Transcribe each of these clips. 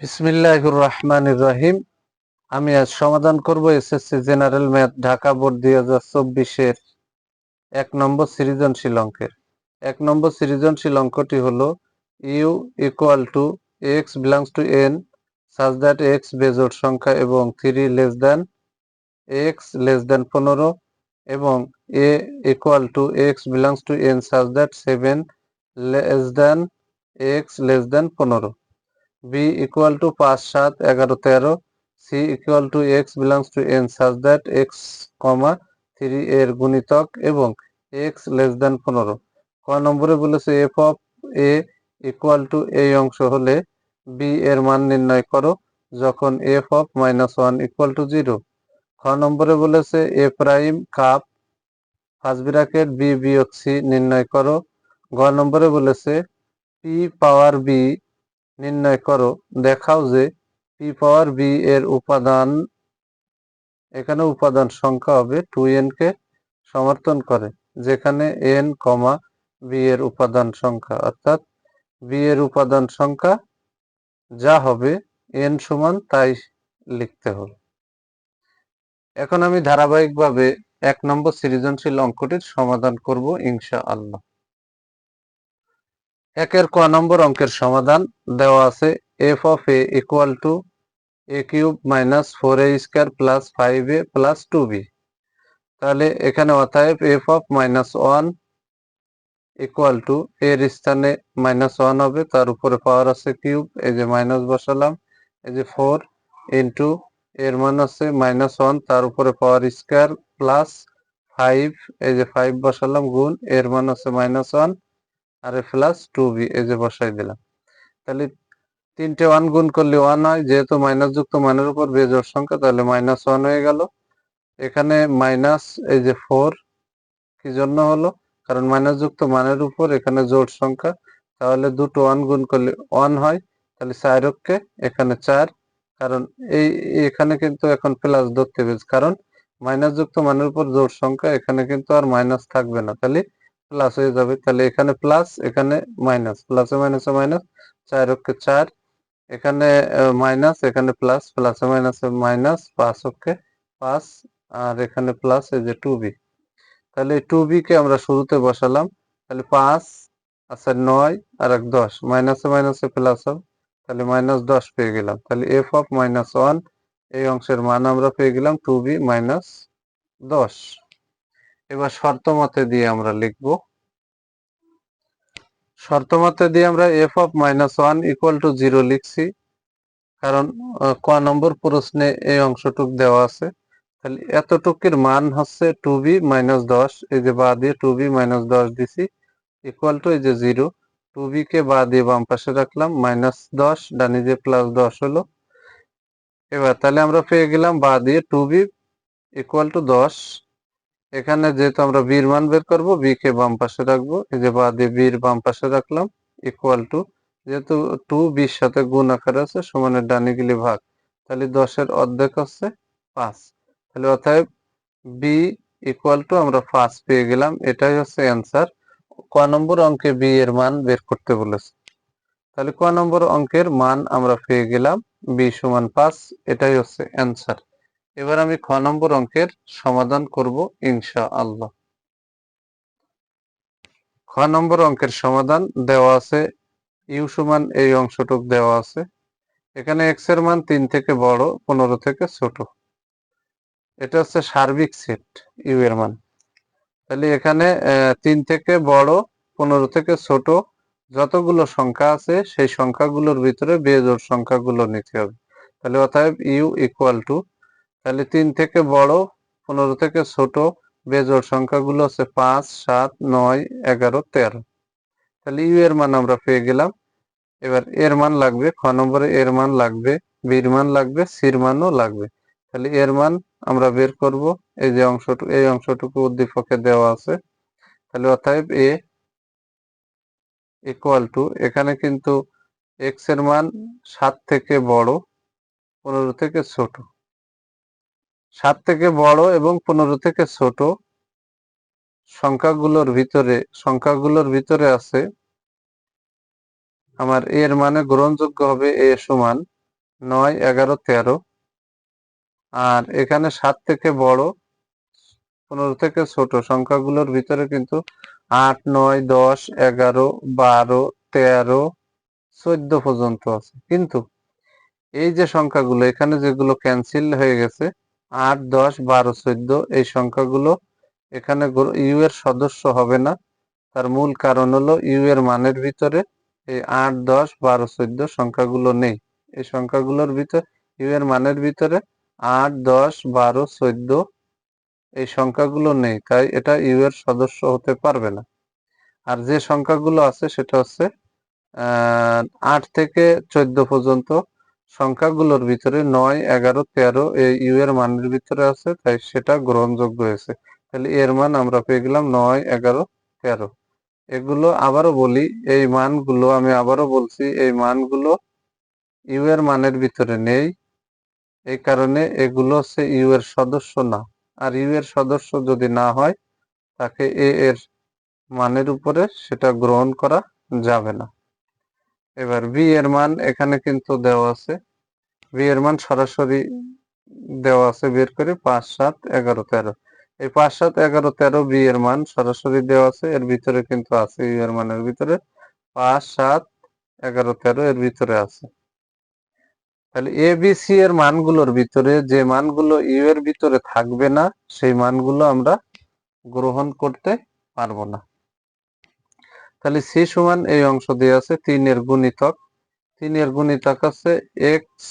বিসমিল্লাহির রহমানির রহিম আমি আজ সমাধান করব SSC general math, Dhaka board দুই হাজার চব্বিশের এক নম্বর সৃজনশীল অঙ্কের এক নম্বর সৃজনশীল অঙ্কটি হলো U equal to x belongs to N such that x বেজোট সংখ্যা এবং three less than x less than পনেরো এবং A equal to x belongs to N such that seven less than x less than পনেরো। B equal to পাঁচ সাত এগারো তেরো C equal to x belongs to N such that x comma three এর গুণিতক এবং এক্স লেস দ্যান পনেরো। ক নম্বরে বলেছে f of a equal to এই অংশ হলে বি এর মান নির্ণয় করো যখন f of minus one equal to zero খ নম্বরে বলেছে A prime cup first bracket B বিয়োগ সি নির্ণয় করো। গ নম্বরে বলেছে পি পাওয়ার বি নির্ণয় করো। দেখাও যে পি পাওয়ার বি এর উপাদান, এখানে উপাদান সংখ্যা হবে টু এন কে সমর্থন করে, যেখানে এন কমা বি এর উপাদান সংখ্যা। অর্থাৎ বি এর উপাদান সংখ্যা যা হবে এন সমান তাই লিখতে হবে। এখন আমি ধারাবাহিকভাবে এক নম্বর সৃজনশীল অঙ্কটির সমাধান করব ইনশা আল্লাহ একের ক নম্বর অঙ্কের সমাধান দেওয়া আছে। F of a equal to a cube minus four a square plus five a plus two b তাহলে এখানে অতএব f of minus one equal to এর স্থানে মাইনাস ওয়ান হবে। তার উপরে পাওয়ার আছে কিউব এই যে মাইনাস বসালাম। এই যে ফোর ইন্টু এর মান আছে মাইনাস ওয়ান তার উপরে পাওয়ার স্কোয়ার প্লাস ফাইভ এই যে ফাইভ বসালাম, গুণ, এর মান আছে মাইনাস ওয়ান আর এ প্লাস টু বি এই যে বসাই দিলাম। তাহলে তিনটে ওয়ান গুণ করলে ওয়ান হয়, যেহেতু মাইনাস যুক্ত মানের উপর বেজোর সংখ্যা, তাহলে মাইনাস ওয়ান হয়ে গেল। এখানে মাইনাস এই যে ফোর কি জন্য হলো? কারণ মাইনাস যুক্ত মানের উপর এখানে জোর সংখ্যা, তাহলে দুটো ওয়ান গুণ করলে ওয়ান হয়, তাহলে চার অক্ষে এখানে চার। কারণ এই, এখানে কিন্তু এখন প্লাস ধরতে হবে, কারণ মাইনাস যুক্ত মানের উপর জোড় সংখ্যা, এখানে কিন্তু আর মাইনাস থাকবে না। তাহলে প্লাস হয়ে যাবে। তাহলে এখানে প্লাস এখানে মাইনাস প্লাসে মাইনাসে মাইনাস চার অক্ষে চার, এখানে মাইনাস এখানে প্লাস প্লাসে মাইনাসে মাইনাস পাঁচ অক্ষে পাঁচ, আর এখানে প্লাস এই যে টু বি তাহলে টু বি কে আমরা শুরুতে বসালাম। তাহলে পাঁচ আচ্ছা নয়, আর এক দশ মাইনাসে মাইনাসে প্লাস হবে। তাহলে মাইনাস দশ পেয়ে গেলাম। তাহলে এফ অফ মাইনাস ওয়ান এই অংশের মান আমরা পেয়ে গেলাম টু বি মাইনাস দশ। এবার শর্ত মতে দিয়ে আমরা লিখব। শর্ত মতে দিয়ে আমরা f of minus one equal to zero লিখছি, কারণ ক নম্বর প্রশ্নে এই অংশটুক দেওয়া আছে। তাহলে এতটুকের মান হচ্ছে টু বি মাইনাস দশ, এই যে বা দিয়ে টু বি মাইনাস দশ দিছি ইকুয়াল টু এই যে জিরো টু বি কে বা দিয়ে বাম পাশে রাখলাম মাইনাস দশ, ডানি দিয়ে প্লাস দশ হলো। এবার তাহলে আমরা পেয়ে গেলাম বা দিয়ে টু বি ইকুয়াল টু দশ এখানে যেহেতু আমরা বির মান বের করব বি কে বাম পাশে রাখব। এই যে বা দিয়ে বাম পাশে রাখলাম ইকুয়াল টু যেহেতু টু বির সাথে গুণ আকার আছে, সমানের ডানি গেলে ভাগ। তাহলে দশের অর্ধেক হচ্ছে পাঁচ। তাহলে অতএব বি ইকুয়াল টু আমরা পাঁচ পেয়ে গেলাম, এটাই হচ্ছে অ্যান্সার ক নম্বর অঙ্কে বি এর মান বের করতে বলেছে। তাহলে ক নম্বর অঙ্কের মান আমরা পেয়ে গেলাম বি সমান পাঁচ, এটাই হচ্ছে অ্যান্সার এবার আমি খ নম্বর অঙ্কের সমাধান করব ইনশা আল্লাহ খ নম্বর অঙ্কের সমাধান দেওয়া আছে, ইউ সমান এই অংশটুক দেওয়া আছে। এখানে এক্সের মান তিন থেকে বড়, পনেরো থেকে ছোট। এটা হচ্ছে সার্বিক সেট, ইউ এর মান। তাহলে এখানে তিন থেকে বড়, পনেরো থেকে ছোট, যতগুলো সংখ্যা আছে, সেই সংখ্যাগুলোর ভিতরে বেজোর সংখ্যাগুলো নিতে হবে। তাহলে অতএব ইউ ইকুয়াল টু তাহলে তিন থেকে বড়, পনেরো থেকে ছোট বেজোর সংখ্যাগুলো হচ্ছে পাঁচ, সাত, নয়, এগারো, তেরো। তাহলে ইউ এর মান আমরা পেয়ে গেলাম। এবার এর মান লাগবে, খ নম্বরে এর মান লাগবে, বির মান লাগবে, সির মানও লাগবে। তাহলে এর মান আমরা বের করব, এই যে অংশটুকু এই অংশটুকু উদ্দীপকে দেওয়া আছে। তাহলে অতএব এ ইকুয়াল টু এখানে কিন্তু এক্সের মান সাত থেকে বড়, পনেরো থেকে ছোট। সাত থেকে বড় এবং পনেরো থেকে ছোট সংখ্যাগুলোর ভিতরে সংখ্যাগুলোর ভিতরে আছে আমার এর মানে গ্রহণযোগ্য হবে এ সমান নয়, এগারো, তেরো। আর এখানে সাত থেকে বড়, পনেরো থেকে ছোট সংখ্যাগুলোর ভিতরে কিন্তু আট, নয়, দশ, এগারো, বারো, তেরো, চোদ্দ পর্যন্ত আছে। কিন্তু এই যে সংখ্যাগুলো, এখানে যেগুলো ক্যান্সেল হয়ে গেছে আট, দশ, বারো, চোদ্দ, এই সংখ্যাগুলো এখানে ইউ এর সদস্য হবে না। তার মূল কারণ হলো ইউ এর মানের ভিতরে এই আট, দশ, বারো, চোদ্দ সংখ্যাগুলো নেই। এই সংখ্যাগুলোর ভিতরে, ইউ এর মানের ভিতরে আট, দশ, বারো, চোদ্দ এই সংখ্যাগুলো নেই, তাই এটা ইউ এর সদস্য হতে পারবে না। আর যে সংখ্যাগুলো আছে সেটা হচ্ছে আট থেকে চোদ্দ পর্যন্ত সংখ্যাগুলোর ভিতরে নয়, এগারো, তেরো এই ইউ এর মানের ভিতরে আছে, তাই সেটা গ্রহণযোগ্য হয়েছে। তাহলে এর মান আমরা পেয়ে গেলাম নয়, এগারো, তেরো। এগুলো আবারও বলি, এই মানগুলো আমি আবারও বলছি, এই মানগুলো ইউ এর মানের ভিতরে নেই। এই কারণে এগুলো হচ্ছে ইউ এর সদস্য না। আর ইউ এর সদস্য যদি না হয়, তাকে এ এর মানের উপরে সেটা গ্রহণ করা যাবে না। এবার বি এর মান এখানে কিন্তু দেওয়া আছে। বি এর মান সরাসরি দেওয়া আছে বের করে পাঁচ সাত এগারো তেরো। এই পাঁচ সাত এগারো তেরো বি এর মান সরাসরি দেওয়া আছে, এর ভিতরে কিন্তু আছে ইউ এর মানের ভিতরে পাঁচ সাত এগারো তেরো এর ভিতরে আছে। তাহলে এ বি সি এর মানগুলোর ভিতরে যে মানগুলো ইউ এর ভিতরে থাকবে না, সেই মানগুলো আমরা গ্রহণ করতে পারব না। তাহলে সি সমান এই অংশ দিয়ে আছে তিনের গুণিতক। তিনের গুণিতক আছে এক্স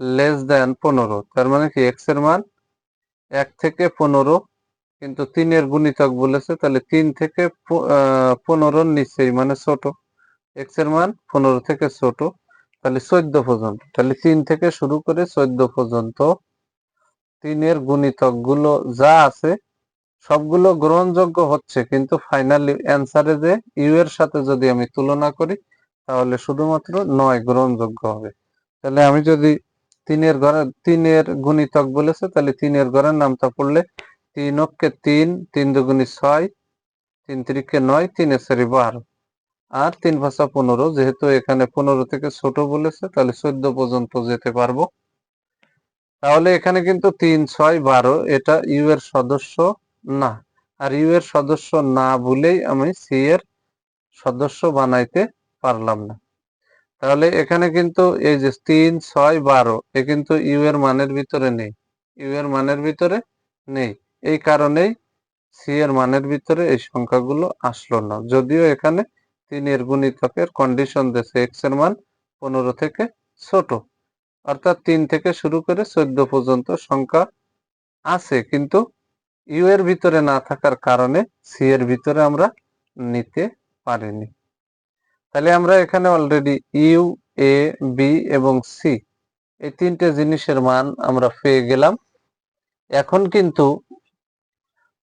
লেস দেন পনেরো, তার মানে কি এক্সের মান এক থেকে পনেরো, কিন্তু তিনের গুণিতক বলেছে, তাহলে তিন থেকে পনেরোর নিচেই মানে ছোট। এক্সের মান পনেরো থেকে ছোট, তাহলে চোদ্দ পর্যন্ত, তাহলে তিন থেকে শুরু করে চোদ্দ পর্যন্ত তিনের গুণিতকগুলো যা আছে সবগুলো গ্রহণযোগ্য হচ্ছে, কিন্তু ফাইনালি অ্যান্সারে যে ইউ এর সাথে যদি আমি তুলনা করি, তাহলে শুধুমাত্র নয় গ্রহণযোগ্য হবে। তাহলে আমি যদি তিনের ঘরে, তিনের গুণিতক বলেছে, তাহলে তিনের ঘরের নামটা পড়লে তিন অক্ষে তিন তিন দুগুণি ছয়, তিন তিরিকে নয় তিনের সারি বারো। আর তিন ভাষা পনেরো, যেহেতু এখানে পনেরো থেকে ছোট বলেছে, তাহলে চোদ্দ পর্যন্ত যেতে পারব। তাহলে এখানে কিন্তু তিন, ছয়, বারো, এটা ইউ এর সদস্য। না, আর ইউ এর সদস্য না বলেই আমি সি এর সদস্য বানাইতে পারলাম না। তাহলে এখানে কিন্তু এই যে তিন, ছয়, বারো, এ কিন্তু ইউ এর মানের ভিতরে নেই। ইউ এর মানের ভিতরে নেই। এই কারণেই সি এর মানের ভিতরে এই সংখ্যাগুলো আসলো না। যদিও এখানে তিনের গুণিতকের কন্ডিশন দিয়েছে এক্সের মান পনেরো থেকে ছোট। অর্থাৎ তিন থেকে শুরু করে চোদ্দ পর্যন্ত সংখ্যা আছে, কিন্তু ইউ এর ভিতরে না থাকার কারণে সি এর ভিতরে আমরা নিতে পারিনি। তাহলে আমরা এখানে অলরেডি ইউ এ বি এবং সি এই তিনটে জিনিসের মান আমরা পেয়ে গেলাম। এখন কিন্তু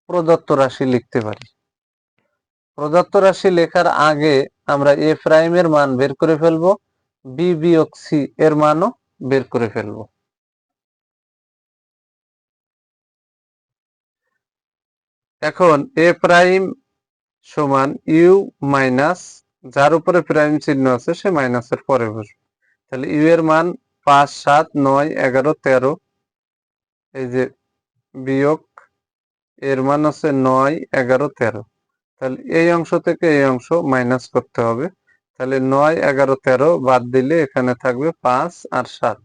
প্রদত্ত রাশি লিখতে পারি। প্রদত্ত রাশি লেখার আগে আমরা এ প্রাইমের মান বের করে ফেলব বি বিয়োগ সি এর মানও বের করে ফেলব। এখন এ প্রাইম সমান ইউ মাইনাস, যার উপরে প্রাইম চিহ্ন আছে, সে মাইনাসের পরে বসবে। তাহলে ইউ এর মান পাঁচ, সাত, নয়, এগারো, তেরো, এই যে বিয়োগ, এর মান আছে নয়, এগারো, তেরো। তাহলে এই অংশ থেকে এই অংশ মাইনাস করতে হবে। তাহলে নয়, এগারো, তেরো বাদ দিলে এখানে থাকবে পাঁচ আর সাত।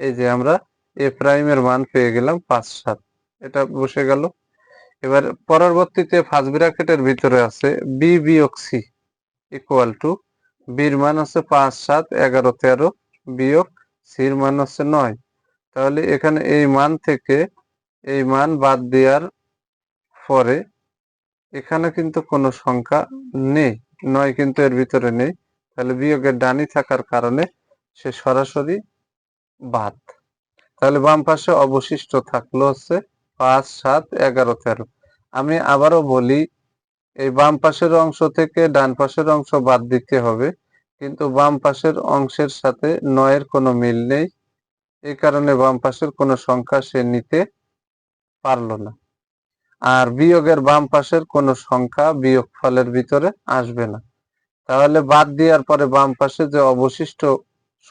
এই যে আমরা এ প্রাইমের মান পেয়ে গেলাম পাঁচ, সাত। এটা বসে গেল। এবার পরবর্তীতে ফার্স্ট ব্র্যাকেটের ভিতরে আছে বি বিয়োগ সি ইকুয়াল টু বির মান হচ্ছে পাঁচ, সাত, এগারো, তেরো বিয়োগ সির মান হচ্ছে নয়। তাহলে এখানে এই মান থেকে এই মান বাদ দেওয়ার পরে এখানে কিন্তু কোনো সংখ্যা নেই, নয় কিন্তু এর ভিতরে নেই। তাহলে বিয়োগের ডানি থাকার কারণে সে সরাসরি বাদ। তাহলে বাম পাশে অবশিষ্ট থাকল হচ্ছে পাঁচ, সাত, এগারো, তেরো। আমি আবারও বলি, এই বাম পাশের অংশ থেকে ডান পাশের অংশ বাদ দিতে হবে, কিন্তু বাম পাশের অংশের সাথে নয়ের কোনো মিল নেই। এই কারণে বাম পাশের কোনো সংখ্যা সে নিতে পারল না। আর বিয়োগের বাম পাশের কোনো সংখ্যা বিয়োগ ফলের ভিতরে আসবে না। তাহলে বাদ দেওয়ার পরে বাম পাশে যে অবশিষ্ট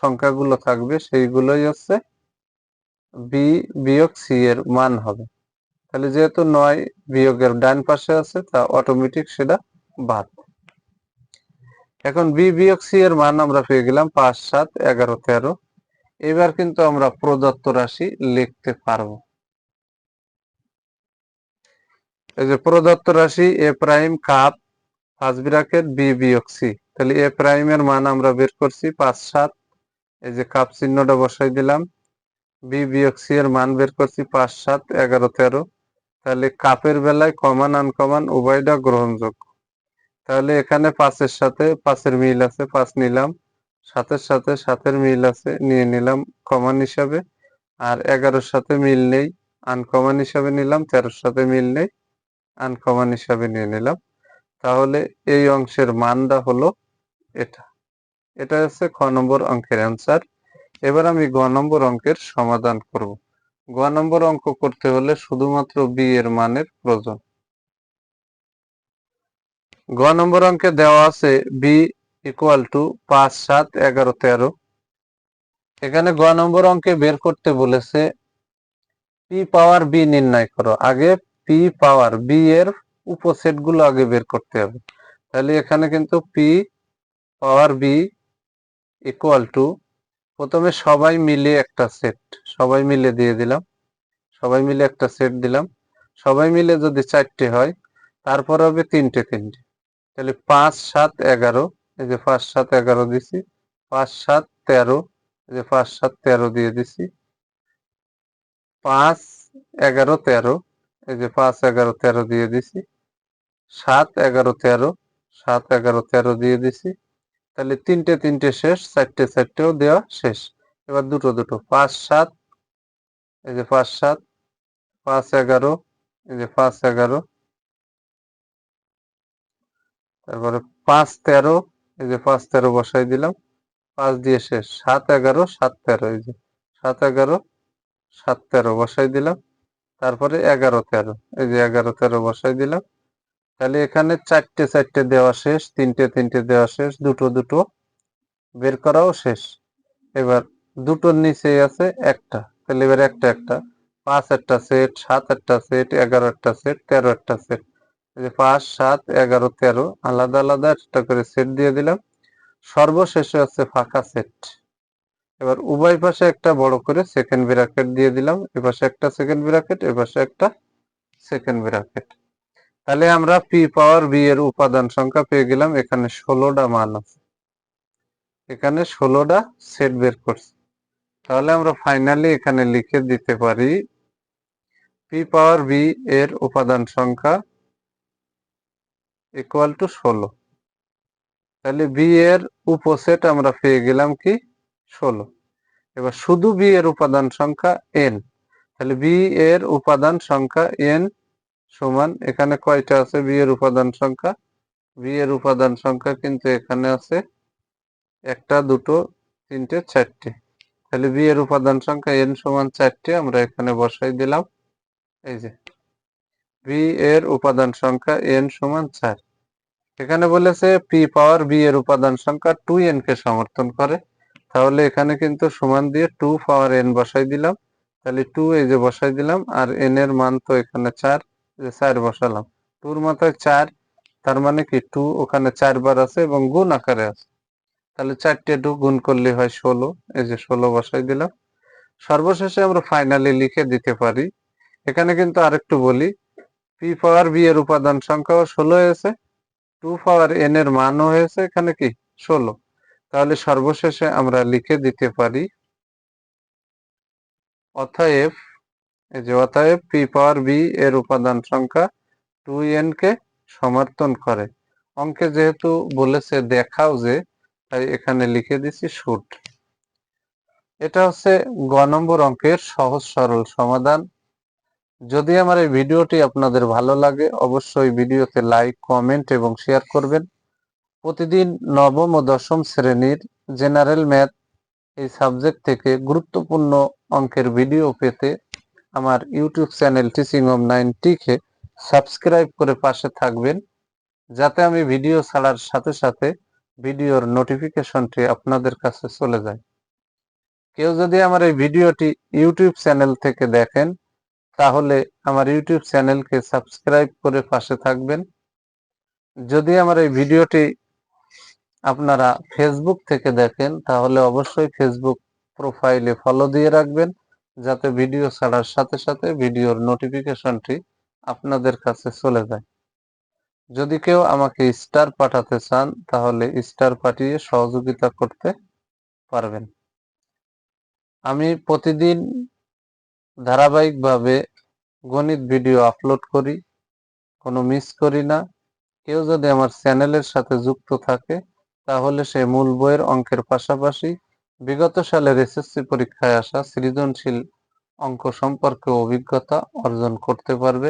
সংখ্যাগুলো থাকবে, সেইগুলোই হচ্ছে বি বিয়োগ সি এর মান হবে। তাহলে যেহেতু নয় বিয়োগের ডান পাশে আছে, তা অটোমেটিক সেটা বাদ। এখন বি বিয়োগ সি এর মান আমরা পেয়ে গেলাম পাঁচ, সাত, এগারো, তেরো। এবার কিন্তু আমরা প্রদত্ত রাশি লিখতে পারব। এই যে প্রদত্ত রাশি A prime cup first bracket B বিয়োগ সি। তাহলে এ প্রাইমের মান আমরা বের করছি পাঁচ, সাত। এই যে কাপ চিহ্নটা বসাই দিলাম। বি বিয়োগ সি এর মান বের করছি পাঁচ, সাত, এগারো, তেরো। তাহলে কাপের বেলায় কমান আনকমান উভয়টা গ্রহণযোগ্য। তাহলে এখানে পাঁচের সাথে পাঁচের মিল আছে, পাঁচ নিলাম। সাতের সাথে সাতের মিল আছে, নিয়ে নিলাম কমান হিসাবে। আর এগারোর সাথে মিল নেই আনকমান হিসাবে নিলাম, তেরোর সাথে মিল নেই আনকমান হিসাবে নিয়ে নিলাম। তাহলে এই অংশের মানটা হলো এটা। এটা হচ্ছে খ নম্বর অঙ্কের অ্যান্সার এবার আমি গ নম্বর অঙ্কের সমাধান করব। গ নম্বর অঙ্ক করতে হলে শুধুমাত্র বি এর মানের প্রয়োজন। গ নম্বর অঙ্কে দেওয়া আছে বি ইকুয়াল টু পাঁচ, সাত, এগারো, তেরো। এখানে গ নম্বর অঙ্কে বের করতে বলেছে পি পাওয়ার বি নির্ণয় করো। আগে পি পাওয়ার বি এর উপসেটগুলো আগে বের করতে হবে। তাহলে এখানে কিন্তু P power B equal to প্রথমে সবাই মিলে একটা সেট সবাই মিলে দিয়ে দিলাম, সবাই মিলে একটা সেট দিলাম, সবাই মিলে যদি চারটে হয়, তারপর হবে তিনটে তিনটে। তাহলে পাঁচ, সাত, এগারো, এই যে পাঁচ, সাত, এগারো দিছি, পাঁচ, সাত, তেরো, এই যে পাঁচ, সাত, তেরো দিয়ে দিছি। পাঁচ, এগারো, তেরো, এই যে পাঁচ, এগারো, তেরো দিয়ে দিছি। সাত, এগারো, তেরো, সাত, এগারো, তেরো দিয়ে দিছি। তাহলে তিনটে তিনটে শেষ, চারটে, চারটেও দেওয়া শেষ। এবার দুটো দুটো। পাঁচ, সাত, এই যে পাঁচ, সাত, পাঁচ, এগারো, এই যে পাঁচ, এগারো। তারপরে পাঁচ, তেরো, এই যে পাঁচ, তেরো বসাই দিলাম। পাঁচ দিয়ে শেষ। সাত, এগারো, সাত, তেরো, এই যে। সাত, এগারো, সাত, তেরো বসাই দিলাম। তারপরে এগারো, তেরো। এই যে এগারো, তেরো বসাই দিলাম। তাহলে এখানে চারটে চারটে দেওয়া শেষ, তিনটে তিনটে দেওয়া শেষ, দুটো দুটো বের করাও শেষ। এবার দুটোর নিচে আছে একটা। তাহলে এবার একটা একটা। পাঁচ একটা সেট সাত একটা সেট এগারো একটা সেট তেরো একটা সেট পাঁচ, সাত, এগারো, তেরো, আলাদা আলাদা একটা করে সেট দিয়ে দিলাম। সর্বশেষে হচ্ছে ফাঁকা সেট এবার উভয় পাশে একটা বড় করে সেকেন্ড ব্র্যাকেট দিয়ে দিলাম। এ পাশে একটা সেকেন্ড ব্র্যাকেট এ পাশে একটা সেকেন্ড ব্র্যাকেট তাহলে আমরা পি পাওয়ার বি এর উপাদান সংখ্যা পেয়ে গেলাম, এখানে ষোলোটা মান আছে। এখানে ষোলোটা সেট বের করছি। তাহলে আমরা ফাইনালি এখানে লিখে দিতে পারি পি পাওয়ার বি এর উপাদান সংখ্যা ইকুয়াল টু ষোলো। তাহলে বি এর উপসেট আমরা পেয়ে গেলাম কি? ষোলো। এবার শুধু বি এর উপাদান সংখ্যা এন তাহলে বি এর উপাদান সংখ্যা এন সমান। এখানে কয়টা আছে? বি এর উপাদান সংখ্যা। বি এর উপাদান সংখ্যা কিন্তু এখানে আছে একটা, দুটো, তিনটে, চারটে। তাহলে বি এর উপাদান সংখ্যা এন সমান চারটে আমরা এখানে বসাই দিলাম। এই যে। বি এর উপাদান সংখ্যা এন সমান চার। এখানে বলেছে পি পাওয়ার বি এর উপাদান সংখ্যা টু এন কে সমর্থন করে। তাহলে এখানে কিন্তু সমান দিয়ে টু পাওয়ার এন বসাই দিলাম। তাহলে টু এই যে বসাই দিলাম, আর এন এর মান তো এখানে চার। যে চার বসালাম। টুর মাথায় চার, তার মানে কি? টু ওখানে চারবার আছে এবং গুণ আকারে আছে। তাহলে চারটে টু গুণ করলে হয় ষোলো, এই যে ষোলো বসাই দিলাম। সর্বশেষে আমরা ফাইনালি লিখে দিতে পারি। এখানে কিন্তু আরেকটু বলি পি পাওয়ার বি এর উপাদান সংখ্যাও ষোলো হয়েছে টু পাওয়ার এন এর মানও হয়েছে, এখানে কি? ষোলো। তাহলে সর্বশেষে আমরা লিখে দিতে পারি, অতএব এই যে পি পাওয়ার বি এর উপাদান সংখ্যা টু এন কে সমর্থন করে। অঙ্কে যেহেতু বলেছে দেখাও যে, তাই এখানে লিখে দিছি শুট। এটা হচ্ছে গ নম্বর অঙ্কের সহজ সরল সমাধান। যদি আমার এই ভিডিওটি আপনাদের ভালো লাগে, অবশ্যই ভিডিওতে লাইক, কমেন্ট এবং শেয়ার করবেন। প্রতিদিন নবম ও দশম শ্রেণির জেনারেল ম্যাথ এই সাবজেক্ট থেকে গুরুত্বপূর্ণ অঙ্কের ভিডিও পেতে আমার ইউটিউব চ্যানেল টিচিং অফ নাইনটিকে সাবস্ক্রাইব করে পাশে থাকবেন, যাতে আমি ভিডিও ছাড়ার সাথে সাথে ভিডিওর নোটিফিকেশনটি আপনাদের কাছে চলে যায়। কেউ যদি আমার এই ভিডিওটি ইউটিউব চ্যানেল থেকে দেখেন, তাহলে আমার ইউটিউব চ্যানেলকে সাবস্ক্রাইব করে পাশে থাকবেন। যদি আমার এই ভিডিওটি আপনারা ফেসবুক থেকে দেখেন, তাহলে অবশ্যই ফেসবুক প্রোফাইলে ফলো দিয়ে রাখবেন। যাতে ভিডিও ছাড়ার সাথে সাথে ভিডিওর নোটিফিকেশনটি আপনাদের কাছে চলে যায়। যদি কেউ আমাকে স্টার পাঠাতে চান, তাহলে স্টার পাঠিয়ে সহযোগিতা করতে পারবেন। আমি প্রতিদিন ধারাবাহিকভাবে গণিত ভিডিও আপলোড করি, কোনো মিস করি না। কেউ যদি আমার চ্যানেলের সাথে যুক্ত থাকে, তাহলে সে মূল বইয়ের অঙ্কের পাশাপাশি বিগত সালের এসএসসি পরীক্ষায় আসা সৃজনশীল অঙ্ক সম্পর্কে অভিজ্ঞতা অর্জন করতে পারবে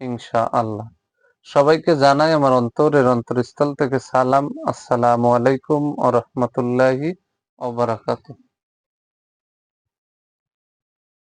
ইনশা আল্লাহ সবাইকে জানাই আমার অন্তরের অন্তরস্থল থেকে সালাম। আসসালামু আলাইকুম ও রহমতুল্লাহি